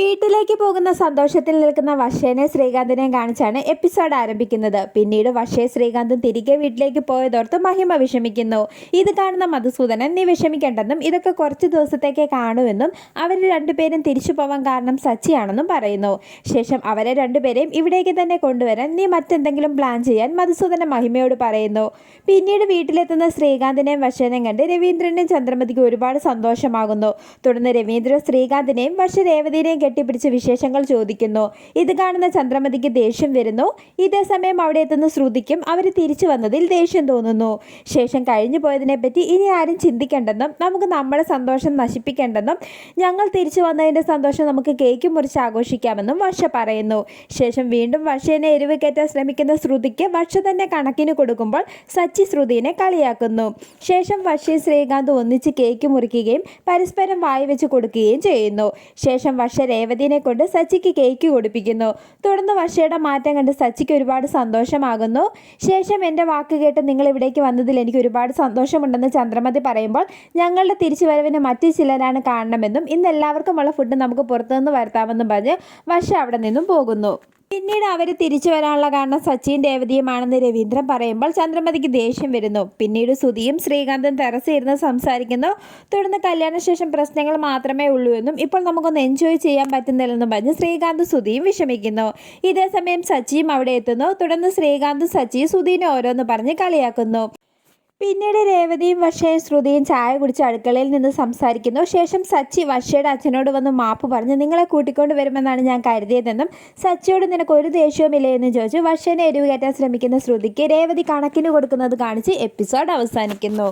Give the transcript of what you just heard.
വീട്ടിലേക്ക് പോകുന്ന സന്തോഷത്തിൽ നിൽക്കുന്ന വഷേനെ ശ്രീകാന്തിനെയും കാണിച്ചാണ് എപ്പിസോഡ് ആരംഭിക്കുന്നത്. പിന്നീട് വഷേ ശ്രീകാന്തും തിരികെ വീട്ടിലേക്ക് പോയതോർത്ത് മഹിമ വിഷമിക്കുന്നു. ഇത് കാണുന്ന മധുസൂദനൻ നീ വിഷമിക്കേണ്ടെന്നും ഇതൊക്കെ കുറച്ച് ദിവസത്തേക്കേ കാണുമെന്നും അവർ രണ്ടുപേരും തിരിച്ചു പോവാൻ കാരണം സച്ചിയാണെന്നും പറയുന്നു. ശേഷം അവരെ രണ്ടുപേരെയും ഇവിടേക്ക് തന്നെ കൊണ്ടുവരാൻ നീ മറ്റെന്തെങ്കിലും പ്ലാൻ ചെയ്യാൻ മധുസൂദനൻ മഹിമയോട് പറയുന്നു. പിന്നീട് വീട്ടിലെത്തുന്ന ശ്രീകാന്തിനെയും വർഷേനെയും കണ്ട് രവീന്ദ്രനെയും ചന്ദ്രമതിക്ക് ഒരുപാട് സന്തോഷമാകുന്നു. തുടർന്ന് രവീന്ദ്രൻ ശ്രീകാന്തിനെയും വഷ രേവതിനെയും കെട്ടിപ്പിടിച്ച് വിശേഷങ്ങൾ ചോദിക്കുന്നു. ഇത് കാണുന്ന ചന്ദ്രമതിക്ക് ദേഷ്യം വരുന്നു. ഇതേ സമയം അവിടെ എത്തുന്ന ശ്രുതിക്കും അവർ തിരിച്ചു വന്നതിൽ ദേഷ്യം തോന്നുന്നു. ശേഷം കഴിഞ്ഞു പോയതിനെപ്പറ്റി ഇനി ആരും ചിന്തിക്കേണ്ടെന്നും നമുക്ക് നമ്മുടെ സന്തോഷം നശിപ്പിക്കേണ്ടെന്നും ഞങ്ങൾ തിരിച്ചു വന്നതിന്റെ സന്തോഷം നമുക്ക് കേക്ക് മുറിച്ച് ആഘോഷിക്കാമെന്നും വർഷ പറയുന്നു. ശേഷം വീണ്ടും വർഷേനെ എരിവ് കയറ്റാൻ ശ്രമിക്കുന്ന ശ്രുതിക്ക് വർഷ തന്നെ കണക്കിന് കൊടുക്കുമ്പോൾ സച്ചി ശ്രുതിനെ കളിയാക്കുന്നു. ശേഷം വർഷയും ശ്രീകാന്ത് ഒന്നിച്ച് കേക്ക് മുറിക്കുകയും പരസ്പരം വായി വെച്ച് കൊടുക്കുകയും ചെയ്യുന്നു. ശേഷം വർഷ രേവതിനെ കൊണ്ട് സച്ചിക്ക് കേക്ക് കൊടുപ്പിക്കുന്നു. തുടർന്ന് വർഷയുടെ മാറ്റം കണ്ട് സച്ചിക്ക് ഒരുപാട് സന്തോഷമാകുന്നു. ശേഷം എന്റെ വാക്ക് കേട്ട് നിങ്ങൾ ഇവിടേക്ക് വന്നതിൽ എനിക്ക് ഒരുപാട് സന്തോഷമുണ്ടെന്ന് ചന്ദ്രമതി പറയുമ്പോൾ ഞങ്ങളുടെ തിരിച്ചുവരവിന് മറ്റു ചിലരാണ് കാണണമെന്നും ഇന്ന് എല്ലാവർക്കുമുള്ള ഫുഡ് നമുക്ക് പുറത്തുനിന്ന് വരുത്താമെന്നും പറഞ്ഞ് വർഷ അവിടെ നിന്നും പോകുന്നു. പിന്നീട് അവർ തിരിച്ചു വരാനുള്ള കാരണം സച്ചിൻ ദേവതയുമാണെന്ന് രവീന്ദ്രൻ പറയുമ്പോൾ ചന്ദ്രമതിക്ക് ദേഷ്യം വരുന്നു. പിന്നീട് സുധിയും ശ്രീകാന്തും തെറസിരുന്ന് സംസാരിക്കുന്നു. തുടർന്ന് കല്യാണശേഷം പ്രശ്നങ്ങൾ മാത്രമേ ഉള്ളൂ എന്നും ഇപ്പോൾ നമുക്കൊന്ന് എൻജോയ് ചെയ്യാൻ പറ്റുന്നില്ലെന്നും പറഞ്ഞ് ശ്രീകാന്ത് സുധിയും വിഷമിക്കുന്നു. ഇതേസമയം സച്ചിയും അവിടെ എത്തുന്നു. തുടർന്ന് ശ്രീകാന്ത് സച്ചി സുധീനെ ഓരോന്ന് പറഞ്ഞ് കളിയാക്കുന്നു. പിന്നീട് രേവതിയും വർഷയും ശ്രുതിയും ചായ കുടിച്ച് അടുക്കളയിൽ നിന്ന് സംസാരിക്കുന്നു. ശേഷം സച്ചി വർഷയുടെ അച്ഛനോട് വന്ന് മാപ്പ് പറഞ്ഞ് നിങ്ങളെ കൂട്ടിക്കൊണ്ട് വരുമെന്നാണ് ഞാൻ കരുതിയതെന്നും സച്ചിയോട് നിനക്ക് ഒരു ദേഷ്യവും എന്ന് ചോദിച്ചു. വർഷനെ എരിവ് കയറ്റാൻ ശ്രമിക്കുന്ന ശ്രുതിക്ക് രേവതി കണക്കിന് കൊടുക്കുന്നത് കാണിച്ച് എപ്പിസോഡ് അവസാനിക്കുന്നു.